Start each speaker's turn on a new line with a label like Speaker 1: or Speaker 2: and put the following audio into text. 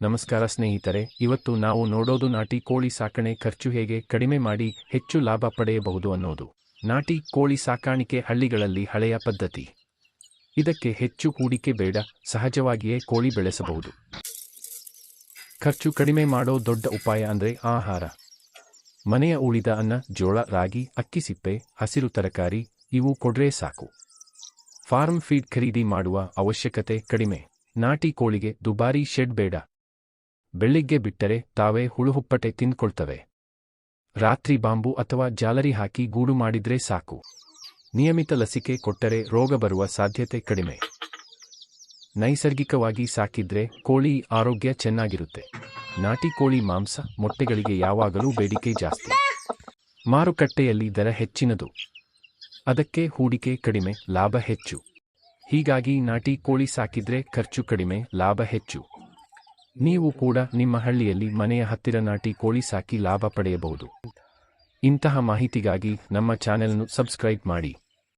Speaker 1: ನಮಸ್ಕಾರ ಸ್ನೇಹಿತರೆ, ಇವತ್ತು ನಾವು ನೋಡೋದು ನಾಟಿ ಕೋಳಿ ಸಾಕಣೆ ಖರ್ಚು ಹೇಗೆ ಕಡಿಮೆ ಮಾಡಿ ಹೆಚ್ಚು ಲಾಭ ಪಡೆಯಬಹುದು ಅನ್ನೋದು. ನಾಟಿ ಕೋಳಿ ಸಾಕಾಣಿಕೆ ಹಳ್ಳಿಗಳಲ್ಲಿ ಹಳೆಯ ಪದ್ಧತಿ. ಇದಕ್ಕೆ ಹೆಚ್ಚು ಹೂಡಿಕೆ ಬೇಡ, ಸಹಜವಾಗಿಯೇ ಕೋಳಿ ಬೆಳೆಸಬಹುದು. ಖರ್ಚು ಕಡಿಮೆ ಮಾಡೋ ದೊಡ್ಡ ಉಪಾಯ ಅಂದರೆ ಆಹಾರ. ಮನೆಯ ಉಳಿದ ಅನ್ನ, ಜೋಳ, ರಾಗಿ, ಅಕ್ಕಿ ಸಿಪ್ಪೆ, ಹಸಿರು ತರಕಾರಿ, ಇವು ಕೊಡ್ರೆ ಸಾಕು. ಫಾರ್ಮ್ ಫೀಡ್ ಖರೀದಿ ಮಾಡುವ ಅವಶ್ಯಕತೆ ಕಡಿಮೆ. ನಾಟಿ ಕೋಳಿಗೆ ದುಬಾರಿ ಶೆಡ್ ಬೇಡ. ಬೆಳಿಗ್ಗೆ ಬಿಟ್ಟರೆ ತಾವೇ ಹುಳುಹುಪ್ಪಟೆ ತಿಂದ್ಕೊಳ್ತವೆ ರಾತ್ರಿ ಬಾಂಬು ಅಥವಾ ಜಾಲರಿ ಹಾಕಿ ಗೂಡು ಮಾಡಿದ್ರೆ ಸಾಕು. ನಿಯಮಿತ ಲಸಿಕೆ ಕೊಟ್ಟರೆ ರೋಗ ಬರುವ ಸಾಧ್ಯತೆ ಕಡಿಮೆ. ನೈಸರ್ಗಿಕವಾಗಿ ಸಾಕಿದ್ರೆ ಕೋಳಿ ಆರೋಗ್ಯ ಚೆನ್ನಾಗಿರುತ್ತೆ. ನಾಟಿ ಕೋಳಿ ಮಾಂಸ ಮೊಟ್ಟೆಗಳಿಗೆ ಯಾವಾಗಲೂ ಬೇಡಿಕೆ ಜಾಸ್ತಿ. ಮಾರುಕಟ್ಟೆಯಲ್ಲಿ ದರ ಹೆಚ್ಚಿನದು. ಅದಕ್ಕೆ ಹೂಡಿಕೆ ಕಡಿಮೆ, ಲಾಭ ಹೆಚ್ಚು. ಹೀಗಾಗಿ ನಾಟಿ ಕೋಳಿ ಸಾಕಿದ್ರೆ ಖರ್ಚು ಕಡಿಮೆ, ಲಾಭ ಹೆಚ್ಚು. ನೀವು ಕೂಡ ನಿಮ್ಮ ಹಳ್ಳಿಯಲ್ಲಿ ಮನೆಯ ಹತ್ತಿರ ನಾಟಿ ಕೋಳಿ ಸಾಕಿ ಲಾಭ ಪಡೆಯಬಹುದು. ಇಂತಹ ಮಾಹಿತಿಗಾಗಿ ನಮ್ಮ ಚಾನೆಲ್ನು ಸಬ್ಸ್ಕ್ರೈಬ್ ಮಾಡಿ.